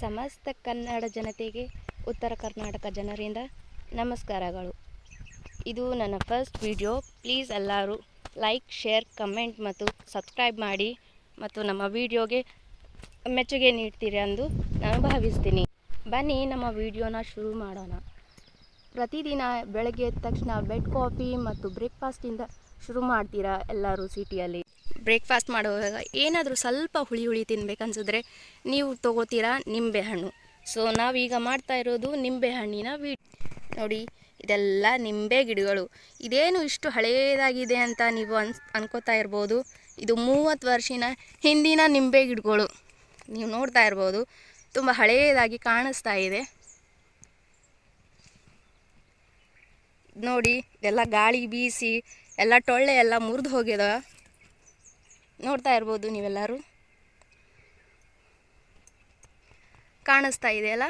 ಸಮಸ್ತ ಕನ್ನಡ ಜನತೆಗೆ ಉತ್ತರ ಕರ್ನಾಟಕ ಜನರಿಂದ ನಮಸ್ಕಾರಗಳು. ಇದು ನನ್ನ ಫಸ್ಟ್ ವಿಡಿಯೋ ಪ್ಲೀಸ್ ಎಲ್ಲರೂ ಲೈಕ್ ಶೇರ್ ಕಮೆಂಟ್ ಮತ್ತು ಸಬ್ಸ್ಕ್ರೈಬ್ ಮಾಡಿ ಮತ್ತು ನಮ್ಮ ವಿಡಿಯೋಗೆ ಮೆಚ್ಚುಗೆ ನೀಡ್ತೀರಿ ಎಂದು ನಾನು ಭಾವಿಸ್ತೀನಿ. ಬನ್ನಿ ನಮ್ಮ ವಿಡಿಯೋನ ಶುರು ಮಾಡೋಣ. ಪ್ರತಿದಿನ ಬೆಳಗ್ಗೆ ಎದ್ದ ತಕ್ಷಣ ಬೆಡ್ ಕಾಫಿ ಮತ್ತು ಬ್ರೇಕ್ಫಾಸ್ಟಿಂದ ಶುರು ಮಾಡ್ತೀರಾ ಎಲ್ಲರೂ ಸಿಟಿಯಲ್ಲಿ? ಬ್ರೇಕ್ಫಾಸ್ಟ್ ಮಾಡುವಾಗ ಏನಾದರೂ ಸ್ವಲ್ಪ ಹುಳಿ ಹುಳಿ ತಿನ್ಬೇಕನ್ಸಿದ್ರೆ ನೀವು ತಗೋತೀರಾ ನಿಂಬೆಹಣ್ಣು. ಸೊ ನಾವೀಗ ಮಾಡ್ತಾ ಇರೋದು ನಿಂಬೆಹಣ್ಣಿನ ವಿ ನೋಡಿ, ಇದೆಲ್ಲ ನಿಂಬೆ ಗಿಡಗಳು. ಇದೇನು ಇಷ್ಟು ಹಳೆಯದಾಗಿದೆ ಅಂತ ನೀವು ಅನ್ಸ್, ಅನ್ಕೋತಾ ಇರ್ಬೋದು. ಇದು ಮೂವತ್ತು ವರ್ಷಿನ ಹಿಂದಿನ ನಿಂಬೆ ಗಿಡಗಳು. ನೀವು ನೋಡ್ತಾ ಇರ್ಬೋದು. ತುಂಬ ಹಳೆಯದಾಗಿ ಕಾಣಿಸ್ತಾ ಇದೆ. ನೋಡಿ, ಇದೆಲ್ಲ ಗಾಳಿ ಬೀಸಿ, ಎಲ್ಲ ಟೊಳ್ಳೆ ಎಲ್ಲ ಮುರಿದು ಹೋಗ್ಯದ ನೋಡ್ತಾ ಇರ್ಬೋದು ನೀವೆಲ್ಲರೂ. ಕಾಣಿಸ್ತಾ ಇದೆಯಲ್ಲ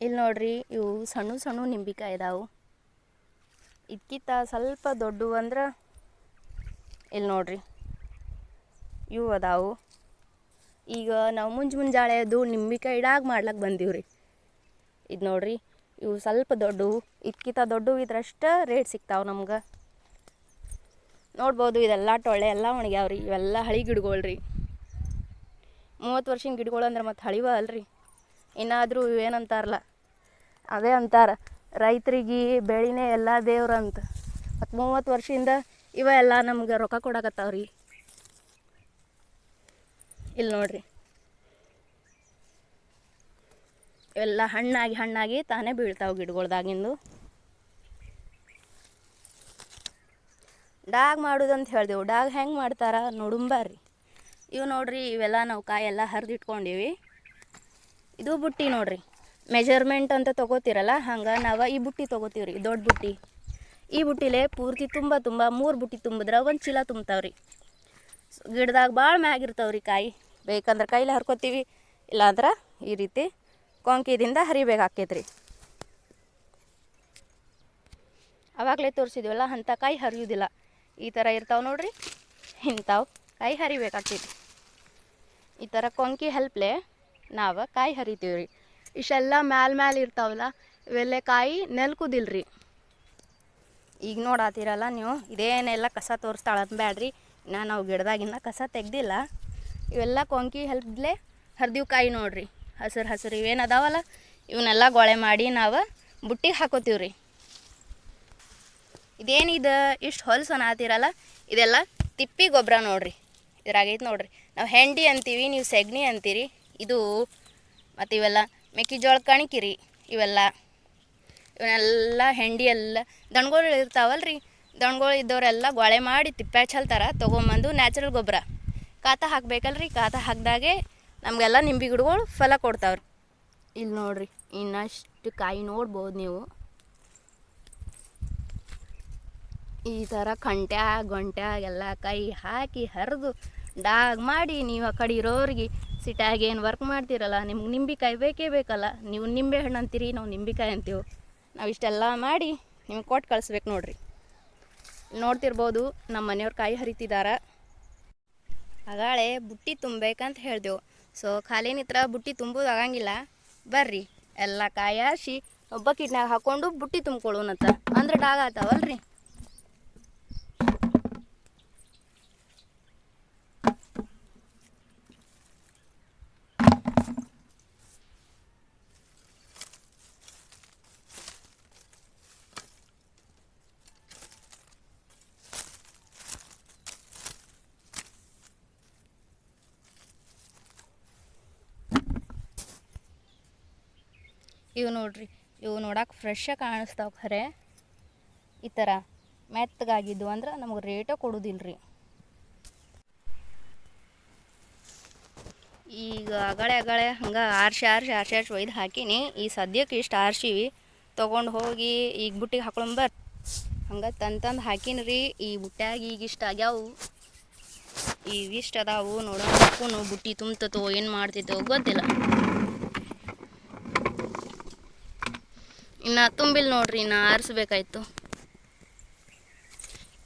ಇಲ್ಲಿ ನೋಡ್ರಿ, ಇವು ಸಣ್ಣ ಸಣ್ಣ ನಿಂಬಿಕಾಯಿ ಇದಾವು. ಇದಕ್ಕಿಂತ ಸ್ವಲ್ಪ ದೊಡ್ಡವು ಅಂದ್ರೆ ಇಲ್ಲಿ ನೋಡ್ರಿ, ಇವು ಅದಾವು. ಈಗ ನಾವು ಮುಂಜ್ ಮುಂಜಾಳೆದು ನಿಂಬಿಕಾಯಿ ಇಡಾಗ ಮಾಡ್ಲಕ್ಕೆ ಬಂದೀವ್ರಿ. ಇದು ನೋಡ್ರಿ ಇವು ಸ್ವಲ್ಪ ದೊಡ್ಡವು ಇದಕ್ಕಿಂತ ದೊಡ್ಡವು ಇದ್ರಷ್ಟು ರೇಟ್ ಸಿಗ್ತಾವೆ ನಮ್ಗೆ. ನೋಡ್ಬೋದು ಇದೆಲ್ಲ ಟೊಳ್ಳೆ ಎಲ್ಲ ಒಣಗ್ಯಾವ್ರಿ, ಇವೆಲ್ಲ ಹಳಿ ಗಿಡಗಳು ರೀ ಮೂವತ್ತು ವರ್ಷಿನ ಗಿಡಗಳು ಅಂದ್ರೆ ಮತ್ತೆ ಹಳಿವ ಅಲ್ರಿ. ಇನ್ನಾದರೂ ಇವೇನಂತಾರಲ್ಲ ಅದೇ ಅಂತಾರೆ, ರೈತರಿಗೆ ಬೆಳಿನೇ ಎಲ್ಲ ದೇವ್ರಂತ. ಮತ್ತು ಮೂವತ್ತು ವರ್ಷದಿಂದ ಇವ ಎಲ್ಲ ನಮ್ಗೆ ರೊಕ್ಕ ಕೊಡಕತ್ತಾವ್ರಿ. ಇಲ್ಲಿ ನೋಡ್ರಿ. ಇವೆಲ್ಲ ಹಣ್ಣಾಗಿ ಹಣ್ಣಾಗಿ ತಾನೇ ಬೀಳ್ತಾವೆ ಗಿಡಗಳ್ದಾಗಿಂದು. ಡಾಗ್ ಮಾಡೋದಂತ ಹೇಳ್ದೆವು. ಡಾಗ್ ಹೆಂಗೆ ಮಾಡ್ತಾರ ನೋಡುಂಬಾರ್ರಿ. ಇವು ನೋಡ್ರಿ ಇವೆಲ್ಲ ನಾವು ಕಾಯೆಲ್ಲ ಹರಿದಿಟ್ಕೊಂಡಿವಿ. ಇದು ಬುಟ್ಟಿ ನೋಡ್ರಿ. ಮೆಜರ್ಮೆಂಟ್ ಅಂತ ತಗೋತಿರಲ್ಲ, ಹಂಗೆ ನಾವು ಈ ಬುಟ್ಟಿ ತೊಗೋತೀವಿ ರೀ ದೊಡ್ಡ ಬುಟ್ಟಿ. ಈ ಬುಟ್ಟಿಲೆ ಪೂರ್ತಿ ತುಂಬ ತುಂಬ ಮೂರು ಬುಟ್ಟಿ ತುಂಬಿದ್ರೆ ಒಂದು ಚೀಲ ತುಂಬ್ತಾವ್ರಿ. ಗಿಡದಾಗ ಭಾಳ ಮ್ಯಾಗಿರ್ತಾವ್ರಿ ಕಾಯಿ. ಬೇಕಂದ್ರೆ ಕೈಲಿ ಹರ್ಕೋತೀವಿ, ಇಲ್ಲಾಂದ್ರೆ ಈ ರೀತಿ ಕೊಂಕಿದಿಂದ ಹರಿಬೇಕಾಕೈತ್ರಿ. ಅವಾಗಲೇ ತೋರಿಸಿದ್ವಲ್ಲ ಅಂಥ ಕಾಯಿ ಹರಿಯೋದಿಲ್ಲ. ಈ ಥರ ಇರ್ತಾವೆ ನೋಡ್ರಿ, ಇಂಥವು ಕಾಯಿ ಹರಿಬೇಕಾಗ್ತೈತಿ ಈ ಥರ ಕೊಂಕಿ ಹೆಲ್ಪ್ಲೆ ನಾವು ಕಾಯಿ ಹರಿತೀವಿ ರೀ ಇಷ್ಟೆಲ್ಲ ಮ್ಯಾಲ ಮ್ಯಾಲೆ ಇರ್ತಾವಲ್ಲ, ಇವೆಲ್ಲ ಕಾಯಿ ನೆಲ್ಕುದಿಲ್ರಿ. ಈಗ ನೋಡಾತೀರಲ್ಲ ನೀವು, ಇದೇನೆಲ್ಲ ಕಸ ತೋರಿಸ್ತಾಳ ಬ್ಯಾಡ್ರಿ. ನಾ ನಾವು ಗಿಡದಾಗಿನ್ನ ಕಸ ತೆಗ್ದಿಲ್ಲ. ಇವೆಲ್ಲ ಕೊಂಕಿ ಹೆಲ್ಪ್ಲೆ ಹರಿದೀವಿ ಕಾಯಿ ನೋಡ್ರಿ. ಹಸಿರು ಹಸಿರು ಇವೇನು ಅದಾವಲ್ಲ ಇವನ್ನೆಲ್ಲ ಗೊಳೆ ಮಾಡಿ ನಾವು ಬುಟ್ಟಿಗೆ ಹಾಕೋತೀವಿ ರೀ ಇದೇನಿದು ಇಷ್ಟು ಹೊಲಸು ಅನ್ನತ್ತೀರಲ್ಲ ಇದೆಲ್ಲ ತಿಪ್ಪಿ ಗೊಬ್ಬರ ನೋಡ್ರಿ. ಇದ್ರಾಗೈತೆ ನೋಡ್ರಿ. ನಾವು ಹೆಂಡಿ ಅಂತೀವಿ, ನೀವು ಸೆಗಣಿ ಅಂತೀರಿ. ಇದು ಮತ್ತು ಇವೆಲ್ಲ ಮೆಕ್ಕೆಜೋಳ ಕಣಕಿರಿ, ಇವೆಲ್ಲ. ಇವನ್ನೆಲ್ಲ ಹೆಂಡಿ ಎಲ್ಲ ದಣ್ಗಳು ರೀ ದಣ್ಗಳು ಇದ್ದವರೆಲ್ಲ ಗೊಳೆ ಮಾಡಿ ತಿಪ್ಪೆ ಚೆಲ್ತಾರ ತೊಗೊಂಬಂದು ನ್ಯಾಚುರಲ್ ಗೊಬ್ಬರ ಕಾತ ಹಾಕ್ಬೇಕಲ್ರಿ, ಕಾತ ಹಾಕಿದಾಗೆ ನಮಗೆಲ್ಲ ನಿಂಬೆ ಗಿಡಗಳು ಫಲ ಕೊಡ್ತಾವ್ರಿ. ಇಲ್ಲಿ ನೋಡ್ರಿ, ಇನ್ನಷ್ಟು ಕಾಯಿ ನೋಡ್ಬೋದು ನೀವು. ಈ ಥರ ಕಂಟ್ಯಾಗ ಗೊಂಟ್ಯಾಗೆಲ್ಲ ಕೈ ಹಾಕಿ ಹರಿದು ಡಾಗ್ ಮಾಡಿ ನೀವು ಆ ಕಡೆ ಇರೋರಿಗೆ ಸಿಟ್ಯಾಗ ಏನು ವರ್ಕ್ ಮಾಡ್ತೀರಲ್ಲ, ನಿಮ್ಗೆ ನಿಂಬೆಕಾಯಿ ಬೇಕೇ ಬೇಕಲ್ಲ. ನೀವು ನಿಂಬೆ ಹಣ್ಣು ಅಂತೀರಿ, ನಾವು ನಿಂಬೆಕಾಯಿ ಅಂತೀವಿ. ನಾವು ಇಷ್ಟೆಲ್ಲ ಮಾಡಿ ನಿಮ್ಗೆ ಕೊಟ್ಟು ಕಳಿಸ್ಬೇಕು ನೋಡ್ರಿ. ನೋಡ್ತಿರ್ಬೋದು ನಮ್ಮ ಮನೆಯವ್ರು ಕಾಯಿ ಹರಿತಿದಾರ. ಆಗಾಳೆ ಬುಟ್ಟಿ ತುಂಬಬೇಕಂತ ಹೇಳ್ದೆವು. ಸೊ ಖಾಲಿ ನಿತ್ರ ಬುಟ್ಟಿ ತುಂಬೋದು ಆಗಂಗಿಲ್ಲ. ಬರ್ರಿ. ಎಲ್ಲ ಕಾಯಿ ಹಾಸಿ ಬಕೆಟ್ನಾಗ ಹಾಕೊಂಡು ಬುಟ್ಟಿ ತುಂಬ್ಕೊಳ್ಳೋನತ್ತ ಅಂದ್ರೆ ಡಾಗ್ ಆತಾವಲ್ರಿ ಇವು ನೋಡ್ರಿ, ಇವು ನೋಡಕ್ಕೆ ಫ್ರೆಶ್ಶಾಗಿ ಕಾಣಿಸ್ತಾವೆ ಖರೆ. ಈ ಥರ ಮೆತ್ತಗಾಗಿದ್ದು ಅಂದ್ರೆ ನಮಗೆ ರೇಟ ಕೊಡೋದಿಲ್ಲ ರೀ ಈಗ ಅಗಳೆ ಅಗಳೆ ಹಂಗೆ ಆರ್ಸಿ ಆರ್ಸಿ ಆರ್ಸಿ ಆರ್ಸಿ ಒಯ್ದು ಹಾಕೀನಿ. ಈ ಸದ್ಯಕ್ಕೆ ಇಷ್ಟು ಆರ್ಸಿವಿ. ತೊಗೊಂಡು ಹೋಗಿ ಈಗ ಬುಟ್ಟಿಗೆ ಹಾಕೊಳಂಬರ್ ಹಂಗೆ ತಂದು ತಂದು ಹಾಕೀನಿ ರೀ ಈ ಬುಟ್ಟ್ಯಾಗ ಈಗ ಇಷ್ಟು ಆಗ್ಯಾವು. ಈಗ ಅದಾವು ನೋಡೋಣ ಬುಟ್ಟಿ ತುಂಬ್ತತೋ, ಏನು ಮಾಡ್ತಿತ್ತೋ ಗೊತ್ತಿಲ್ಲ. ಇನ್ನು ತುಂಬಿಲ್ ನೋಡ್ರಿ, ಇನ್ನು ಆರಿಸ್ಬೇಕಾಯ್ತು.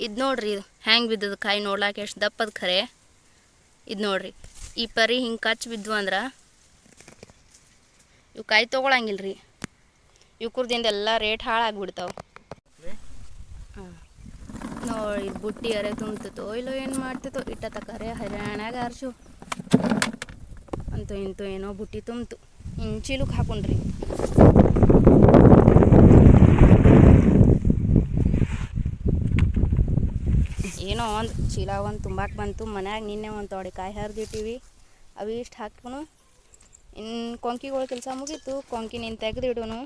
ಇದು ನೋಡ್ರಿ ಹೆಂಗೆ ಬಿದ್ದದ ಕಾಯಿ ನೋಡ್ಲಾಕ ಎಷ್ಟು ದಪ್ಪದ ಖರೆ. ಇದು ನೋಡ್ರಿ, ಈ ಪರಿ ಹಿಂಗೆ ಕಚ್ ಬಿದ್ವು ಅಂದ್ರೆ ಇವು ಕಾಯಿ ತೊಗೊಳಂಗಿಲ್ಲ ರೀ ಇವ್ಕುರ್ದಿಂದ ಎಲ್ಲ ರೇಟ್ ಹಾಳಾಗ್ಬಿಡ್ತಾವೆ. ಹಾಂ. ನೋಡಿ ಬುಟ್ಟಿ ಅರೆ ತುಂಬ್ತಿತ್ತೋ ಇಲ್ಲೋ ಏನು ಮಾಡ್ತಿತ್ತು ಇಟ್ಟ ತಕರೆ ಹೈರಾಣ್ಯಾಗ ಆರ್ಸು. ಅಂತೂ ಇಂತೂ ಏನೋ ಬುಟ್ಟಿ ತುಂಬ್ತು. ಇಂಚಿಲುಕ್ ಹಾಕೊಂಡ್ರಿ. ಏನೋ ಒಂದು ಚೀಲ ಒಂದು ತುಂಬಾಕ್ ಬಂತು. ಮನ್ಯಾಗ ನಿನ್ನೆ ಒಂದು ತೊಡೆ ಕಾಯಿ ಹರಿದಿಟ್ಟಿವಿ. ಅವು ಇಷ್ಟು ಹಾಕ್ನು ಇನ್ನು ಕೊಂಕಿಗಳು ಕೆಲಸ ಮುಗೀತು. ಕೊಂಕಿ ನೀನು ತೆಗೆದಿಡೋನು.